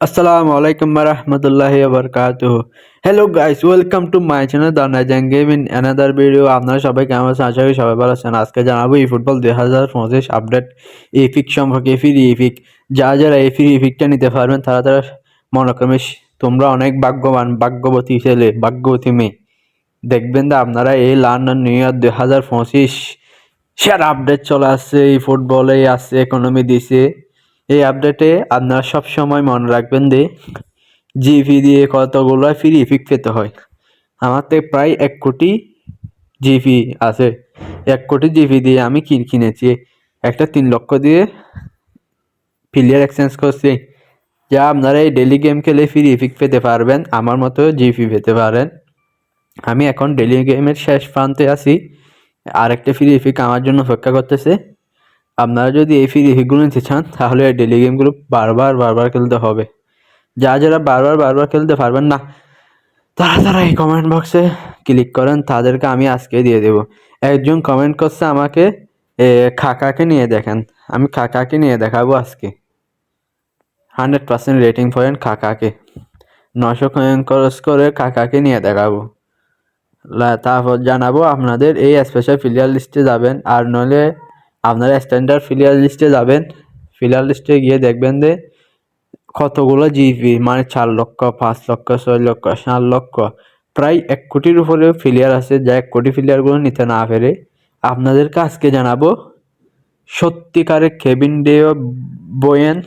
Assalamu alaikum warahmatullahi wabarakatuh. Hello guys, welcome to my channel The Najan Game in another video. আপনারা সবাই কেমন আছেন? আশা করি সবাই ভালো আছেন। আজকে জানাব এই ফুটবল দুই হাজার পঁচিশ আপডেট এফিক সম্পর্কে এফির এফিক যা যারা এফির এফিকটা নিতে পারবেন তারা তারা মনে করবে তোমরা অনেক ভাগ্যবান ভাগ্যবতী ছেলে ভাগ্যবতী মেয়ে। দেখবেন না আপনারা এই লন্ডন নিউ ইয়র্ক দুই হাজার পঁচিশ সেরা আপডেট চলে আসছে এই ফুটবলে আসছে ইকোনমি দিছে। আপডেটে আপনারা সব সময় মনে রাখবেন যে জিপি দিয়ে কতগুলো ফ্রি ইফিক পেতে হয়। আমার থেকে প্রায় এক কোটি জিপি আছে। এক কোটি জিপি দিয়ে আমি কিন কিনেছি? একটা তিন লক্ষ দিয়ে প্লেয়ার এক্সচেঞ্জ করছি। যা আপনারা এই ডেলি গেম খেলে ফ্রি ইফিক পেতে পারবেন। আমার মতো জিপি পেতে পারেন। আমি এখন ডেলি গেমের শেষ প্রান্তে আছি। আরেকটা ফ্রি ইফিক আমার জন্য অপেক্ষা করতেছে। আপনারা যদি এই ফ্রি নিতে চান, তাহলে এই ডেলি গেমগুলো বারবার বারবার খেলতে হবে। যা যারা বারবার বারবার খেলতে পারবেন না, তারা তারা এই কমেন্ট বক্সে ক্লিক করেন, তাদেরকে আমি আজকে দিয়ে দেব। একজন কমেন্ট করছে আমাকে খাকাকে নিয়ে দেখেন। আমি খাকাকে নিয়ে দেখাবো আজকে। হান্ড্রেড পার্সেন্ট রেটিং পয়েন্ট খাকাকে নশো খরচ করে কাকাকে নিয়ে দেখাবো। তারপর জানাব আপনাদের এই স্পেশাল ফিলিয়ার লিস্টে যাবেন, আর নইলে আপনারা স্ট্যান্ডার্ড ফিলিয়ার লিস্টে যাবেন। ফিলিয়ার লিস্টে গিয়ে দেখবেন যে কতগুলো জিপি মানে চার লক্ষ, পাঁচ লক্ষ, ছয় লক্ষ, সাত লক্ষ, প্রায় এক কোটির উপরে ফিলিয়ার আছে। যা এক কোটি ফিলিয়ারগুলো নিতে না পেরে আপনাদেরকে আজকে জানাব সত্যিকারের কেবিন ডে বয়েন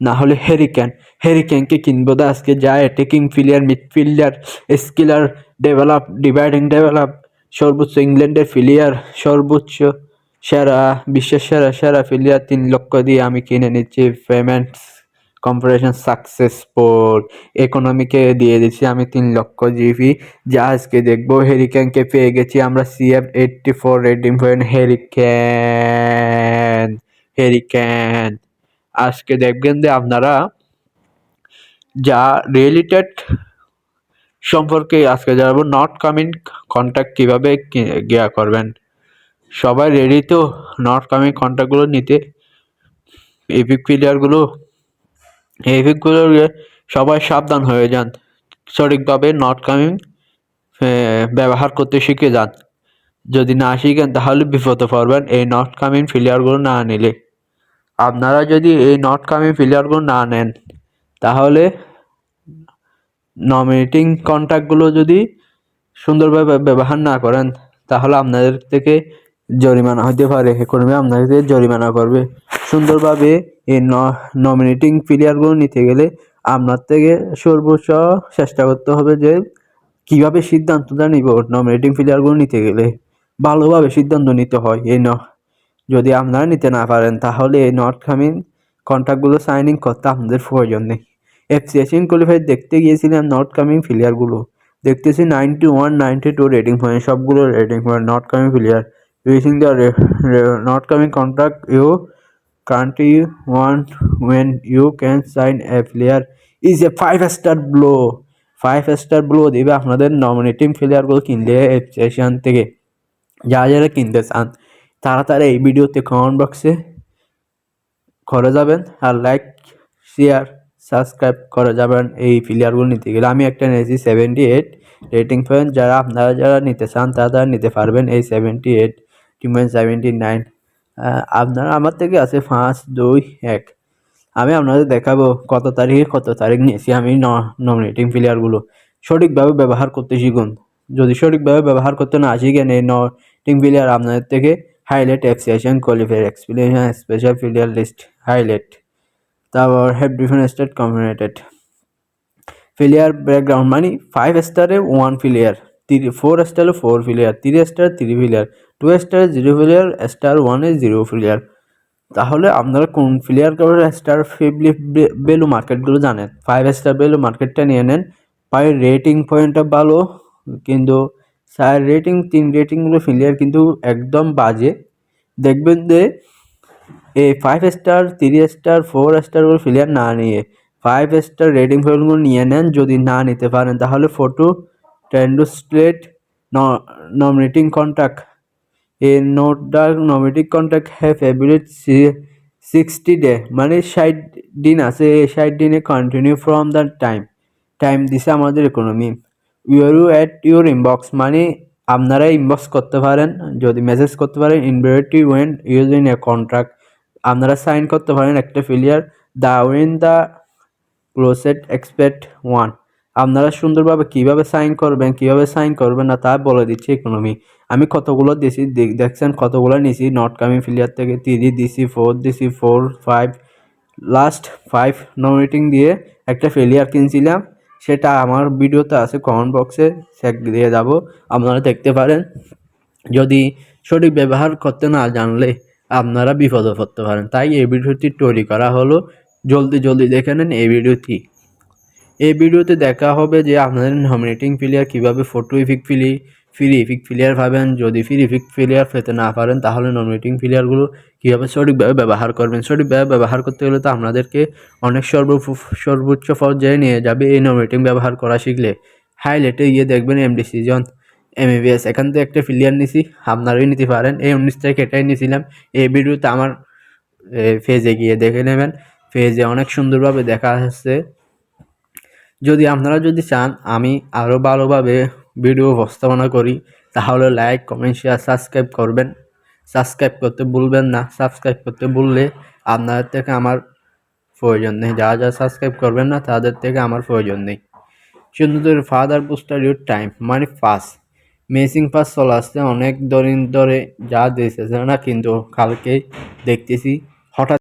না হলে হেরিকেন হেরিকেনকে কিনবো দা আজকে? যা অ্যাটাকিং ফিলিয়ার মিডফিল্ডার স্কিলার ডেভেলপ ডিভাইডিং ডেভেলপ সর্বোচ্চ ইংল্যান্ডের ফিলিয়ার সর্বোচ্চ সেরা, বিশ্বের সেরা সেরা ফিলিয়ার তিন লক্ষ দিয়ে আমি কিনে নিচ্ছি পেমেন্টস কম্পারেশন সাকসেসফুল ইকোনমিকে দিয়ে দিচ্ছি আমি তিন লক্ষ জিবি যা আজকে দেখব হেরিকেনকে পেয়ে গেছি আমরা CF eighty four rating point Harry Kane Harry Kane আজকে দেখবেন যে আপনারা যা রিয়েলিটেড সম্পর্কে আজকে জানাব নট কামিং কন্ট্যাক্ট কীভাবে গিয়া করবেন। সবাই রেডি তো? নট কামিং কন্ট্যাক্টগুলো নিতে। এপিক প্লেয়ারগুলো এপিকগুলো সবাই সাবধান হয়ে যান। সঠিকভাবে নট কামিং ব্যবহার করতে শিখে যান। যদি না শিখেন, তাহলে বিপদে পড়বেন এই নট কামিং প্লেয়ারগুলো না নিলে। আপনারা যদি এই নট কামিং প্লেয়ারগুলো না নেন, তাহলে নমিনেটিং কন্ট্যাক্টগুলো যদি সুন্দরভাবে ব্যবহার না করেন, তাহলে আপনাদের থেকে জরিমানা হতে পারে। ইকোনমি আপনাদের থেকে জরিমানা করবে। সুন্দরভাবে এই নমিনেটিং প্লেয়ারগুলো নিতে গেলে আপনার থেকে সর্বোচ্চ চেষ্টা করতে হবে যে কীভাবে সিদ্ধান্তটা নিব নমিনেটিং প্লেয়ারগুলো নিতে গেলে। ভালোভাবে সিদ্ধান্ত নিতে হয় এই ন যদি আপনারা নিতে না পারেন তাহলে এই নট কামিং কন্ট্রাক্টগুলো সাইনিং করতে আপনাদের প্রয়োজন নেই। এফসি এশিয়ান কোয়ালিফাই দেখতে গিয়েছিলাম নট কামিং প্লেয়ারগুলো দেখতেছি ninety one ninety two rating point সবগুলো rating point not coming player using the not coming contract you country one when you can sign a player is a five star below five star below দেবে আপনাদের nominating প্লেয়ারগুলো কিনলে Asian থেকে। যারা যারা কিনতে চান তারা এই ভিডিওতে কমেন্ট বক্সে করে যাবেন আর লাইক শেয়ার সাবস্ক্রাইব করে যাবেন এই প্লেয়ারগুলো নিতে গেলে। আমি একটা নিয়েছি সেভেন্টি এইট রেটিং পয়েন্ট যারা আপনারা যারা নিতে চান, তারা তারা নিতে পারবেন এই সেভেন্টি এইট টিমেন সেভেন্টি নাইন আপনারা আমার থেকে আছে পাঁচ, দুই, এক। আমি আপনাদের দেখাবো কত তারিখে, কত তারিখ নিয়েছি আমি নমিনেটিং প্লেয়ারগুলো সঠিকভাবে ব্যবহার করতে শিখুন। যদি সঠিকভাবে ব্যবহার করতে না শিখেন এই নটিং প্লেয়ার আপনাদের থেকে highlight এফসিয়েশন qualifier expiration special player list highlight তারপর have different state combined player background মানে ফাইভ স্টারে ওয়ান প্লেয়ার থ্রি ফোর স্টারে ফোর প্লেয়ার থ্রি স্টারে থ্রি প্লেয়ার টু স্টারে জিরো প্লেয়ার স্টার ওয়ানে জিরো প্লেয়ার তাহলে আপনারা কোন প্লেয়ার কারোর স্টার ফেবলি ভ্যালু মার্কেটগুলো জানেন? ফাইভ স্টার ভ্যালু মার্কেটটা নিয়ে নেন। পাই রেটিং পয়েন্টটা ভালো, কিন্তু চার রেটিং তিন রেটিংগুলো ফিলিয়ার কিন্তু একদম বাজে। দেখবেন যে এই five star three star four স্টারগুলো ফিলিয়ার না নিয়ে ফাইভ স্টার রেটিং ফেলগুলো নিয়ে নেন, যদি না নিতে পারেন, তাহলে ফটো টেন্ডু স্ট্রেট নমিনেটিং কন্ট্যাক্ট এই not the nominating contact have ability sixty day মানে ষাট দিন আছে এই ষাট দিনে continue from the time time দিছে আমাদের economy your at your inbox মানে আপনারা ইনবক্স করতে পারেন, যদি মেসেজ করতে পারেন ইনভেরিটি when use in a contract আপনারা সাইন করতে পারেন একটা ফিলিয়ার the when the closest expect one আপনারা সুন্দরভাবে কীভাবে সাইন করবেন, কীভাবে সাইন করবেন না তা বলে দিচ্ছে ইকোনমি আমি কতগুলো দিছি, দেখ- দেখছেন কতগুলো নিছি নট কামিং ফিলিয়ার থেকে থ্রি দিছি ফোর দিছি four five last five no rating দিয়ে একটা ফেলিয়ার কিনছিলাম, সেটা আমার ভিডিওতে আছে কমেন্ট বক্সে চেক দিয়ে যাব, আপনারা দেখতে পারেন। যদি সঠিক ব্যবহার করতে না জানলে, আপনারা বিপদে পড়তে পারেন। তাই এই ভিডিওটি তৈরি করা হলো। জলদি জলদি দেখে নেন এই ভিডিওটি। এই ভিডিওতে দেখা হবে যে আপনাদের নমিনেটিং প্লেয়ার কীভাবে ফটো ইফিক ফিলি ফ্রি ইফিক প্লেয়ার পাবেন যদি ফ্রি ইফিক প্লেয়ার পেতে না পারেন, তাহলে নমিনেটিং প্লেয়ারগুলো কীভাবে সঠিকভাবে ব্যবহার করবেন? সঠিকভাবে ব্যবহার করতে হলে তো আপনাদেরকে অনেক সর্ব সর্বোচ্চ পর্যায়ে নিয়ে যাবে এই নমিনেটিং ব্যবহার করা শিখলে। হাইলাইটে গিয়ে দেখবেন এমডি সিজন এমএবিএস এখান থেকে একটা প্লেয়ার নিছি। আপনারাই নিতে পারেন। এই উনিশ তারিখ এটাই নিয়েছিলাম এই ভিডিওতে আমার ফেজে গিয়ে দেখে নেবেন। ফেজে অনেক সুন্দরভাবে দেখা যাচ্ছে যদি আপনারা যদি চান আমি আরও ভালোভাবে ভিডিও উপস্থাপনা করি, তাহলে লাইক কমেন্ট শেয়ার সাবস্ক্রাইব করবেন। সাবস্ক্রাইব করতে ভুলবেন না। সাবস্ক্রাইব করতে ভুললে আপনাদের থেকে আমার প্রয়োজন নেই। যারা যারা সাবস্ক্রাইব করবেন না, তাদের থেকে আমার প্রয়োজন নেই। সুন্দর ফাদার বুস্টার ইউর টাইম মানে ফার্স্ট মেসিং পাস চলে আসছে। অনেক দিন ধরে যা দিতেছে না কিন্তু কালকে দেখতেছি।